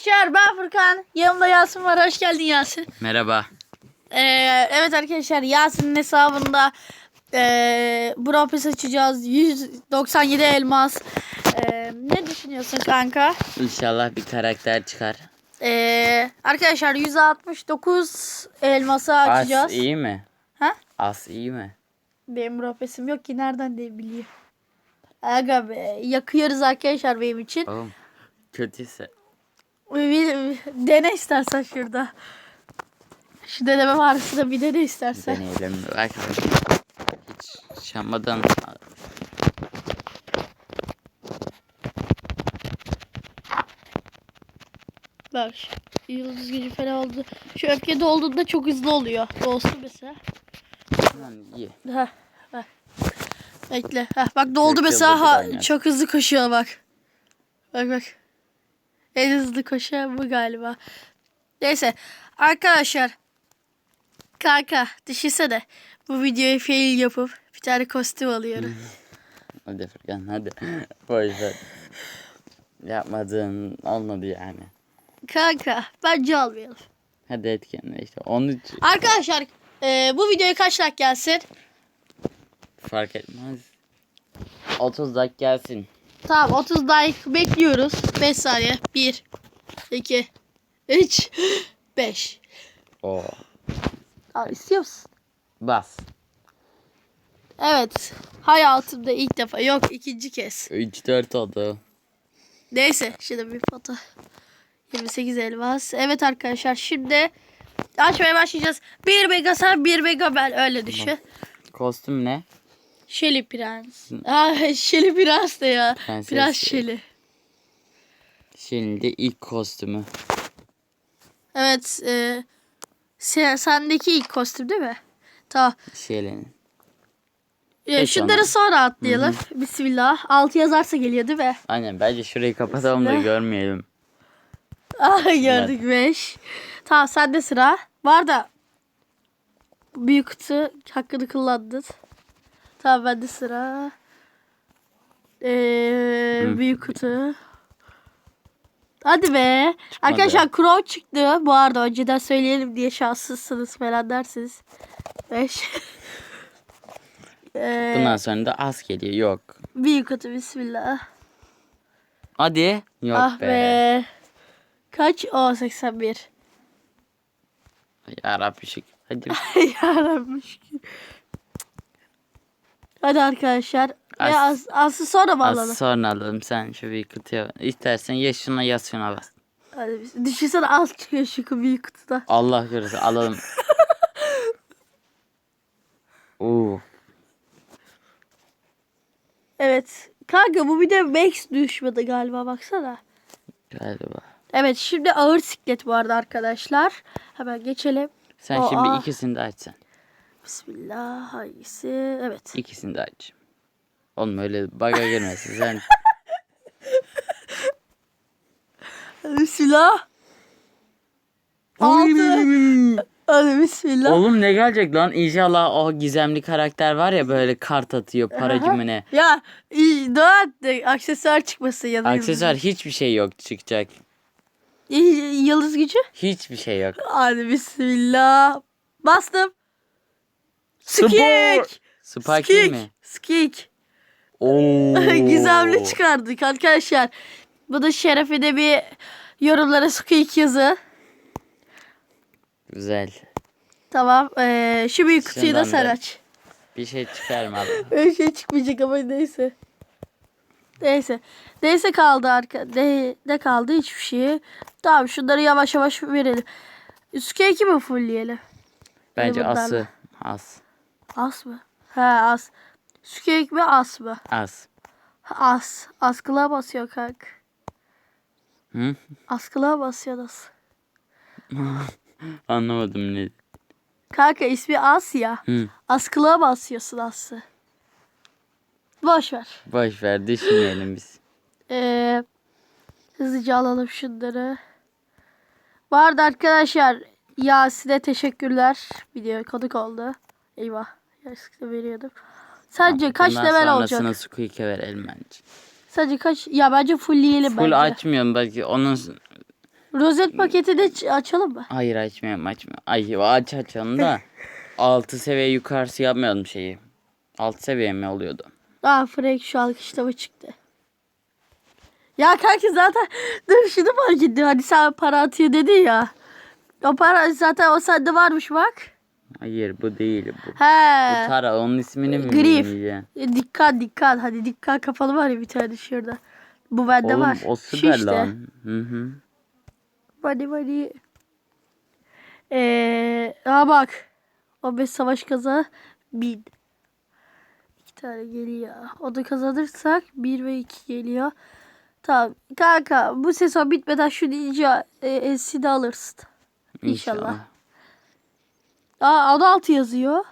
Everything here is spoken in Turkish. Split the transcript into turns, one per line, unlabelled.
Arkadaşlar ben Furkan. Yanımda Yasin var. Hoş geldin Yasin.
Merhaba.
Ee, evet arkadaşlar Yasin'in hesabında Brawl Pass açacağız. 197 elmas. Ee, ne düşünüyorsun kanka?
İnşallah bir karakter çıkar.
Ee, arkadaşlar 169 elması açacağız.
As iyi mi?
Ha?
As iyi mi?
Benim Brawl Pass'im yok ki nereden de biliyor. Aga be yakıyoruz arkadaşlar benim için.
Oğlum kötüyse.
Bir, dene istersen şurada. Şu deneme varsa bir dene istersen.
Deneyelim. Bak hiç şamadan
Bak yıldız gücü falan oldu. Şu öfke dolduğunda çok hızlı oluyor. Dolsun mesela.
Lan iyi.
Ha, ha. Bekle. Ha, bak doldu
Öfke
mesela. Ha, çok hızlı koşuyor bak. Bak bak. En hızlı koşan bu galiba. Neyse. Arkadaşlar. Kanka düşünsene. Bu videoyu fail yapıp bir tane kostüm alıyorum.
Hadi Furkan hadi. Boş ver. Yapmadığın olmadı yani.
Kanka bence almayalım.
Hadi et kendine işte. 13
Arkadaşlar e, bu videoya kaç like gelsin?
fark etmez. 30 dakika gelsin.
Tamam 30 like bekliyoruz. 5 saniye. 1 2 3 5
Oo.
Al istiyor musun?
Bas.
Evet. Hayatımda ilk defa. Yok ikinci kez.
3 4 oldu.
Neyse. Şimdi bir foto. 28 elmas. Evet arkadaşlar şimdi açmaya başlayacağız. 1 mega sen 1 mega ben öyle düşün.
Kostüm ne?
Şeli Prens. Aa, Şeli Prens de ya.
Prenses.
Prens Şeli.
Şimdi ilk kostümü.
Evet. E, sen, sendeki ilk kostüm değil mi? Tamam.
Şeylerin.
E,
Peki
şunları
ona.
sonra atlayalım. Bismillah. 6 yazarsa geliyor değil mi?
Aynen bence şurayı kapatalım da
Bismillah.
görmeyelim.
Ah gördük 5. Tamam sende sıra. Var da büyük kutu hakkını kullandın. Tamam bende sıra. Ee,
Hı.
büyük kutu. Hadi be. Arkadaşlar Crow çıktı. Bu arada önceden söyleyelim diye şanslısınız falan dersiniz. 5. ee,
Bundan sonra da az geliyor. Yok.
büyük kutu bismillah.
Hadi. Yok
ah
be.
be. Kaç? O 81.
Ya Rabbi şükür. Hadi.
Yarabbim şükür. Hadi arkadaşlar.
As-
Ve as, aslı sonra mı alalım?
az sonra alalım. Sen şu bir kutuya. İstersen ya şuna ya şuna bas.
Hadi biz- düşünsene az çıkıyor şu büyük kutuda.
Allah korusun alalım. Oo.
Evet. Kanka bu bir de Max düşmedi galiba baksana.
Galiba.
Evet şimdi ağır siklet bu arada arkadaşlar. Hemen geçelim.
Sen
O,
şimdi
aa.
ikisini de açsan.
Bismillah hangisi? Evet.
İkisini de aç. Oğlum öyle baga girmesin sen.
Bismillah. Altı. Hadi bismillah.
Oğlum ne gelecek lan? İnşallah o gizemli karakter var ya böyle kart atıyor para
Aha.
gibi ne.
Ya iyi, dua et de aksesuar çıkmasın ya da
Aksesuar hiçbir şey yok çıkacak.
yıldız, yıldız gücü.
Hiçbir şey yok.
Hadi bismillah. Bastım. Skik.
Spike değil mi?
Skik.
Oo.
Gizemli çıkardık arkadaşlar. Bu da şerefine bir yorumlara skik yazı.
Güzel.
Tamam. Ee, şu büyük kutuyu da
Şundan
sen
da-
aç.
Bir şey çıkarmadı.
Öyle şey çıkmayacak ama neyse. Neyse. Neyse kaldı arka. Ne, ne kaldı? Hiçbir şey. Tamam şunları yavaş yavaş verelim. Skik'i mi fullleyelim?
Bence
bunlarla.
ası. As.
As mı? He as. Skik mi as mı?
As.
As. Askılığa basıyor kanka.
Hı?
Askılığa basıyor nasıl?
Anlamadım ne.
Kanka ismi As ya.
Hı.
Askılığa basıyorsun Aslı. Boş ver.
Boş ver düşünmeyelim biz.
Ee, hızlıca alalım şunları. Bu arada arkadaşlar Yasin'e teşekkürler. Video konuk oldu. Eyvah. Yasin'e veriyordum. Sence kaç
Bundan
level
sonrasını
olacak?
Squeak'e verelim bence.
Sence kaç? Ya bence fullleyelim
Full
bence.
açmıyorum belki onun
Rozet paketi de açalım mı?
Hayır açmayalım açmayalım. Ay aç açalım da 6 seviye yukarısı yapmayalım şeyi. 6 seviye mi oluyordu?
Aa Frank şu alkışlama çıktı. Ya kanki zaten dur şunu fark ettim. Hani sen para atıyor dedin ya. O para zaten o sende varmış bak.
Hayır bu değil bu.
He.
Bu Tara onun ismini mi
Grif. E, Dikkat dikkat. Hadi dikkat kapalı var ya bir tane şurada. Bu bende
Oğlum
var.
o
Şu
süper
işte.
lan. Hı hı.
Hadi hadi. Eee ha bak. 15 savaş kaza 1000. İki tane geliyor. O da kazanırsak 1 ve 2 geliyor. Tamam. Kanka bu sezon bitmeden şu ninja e, S'ini alırsın. İnşallah. Aa adı altı yazıyor.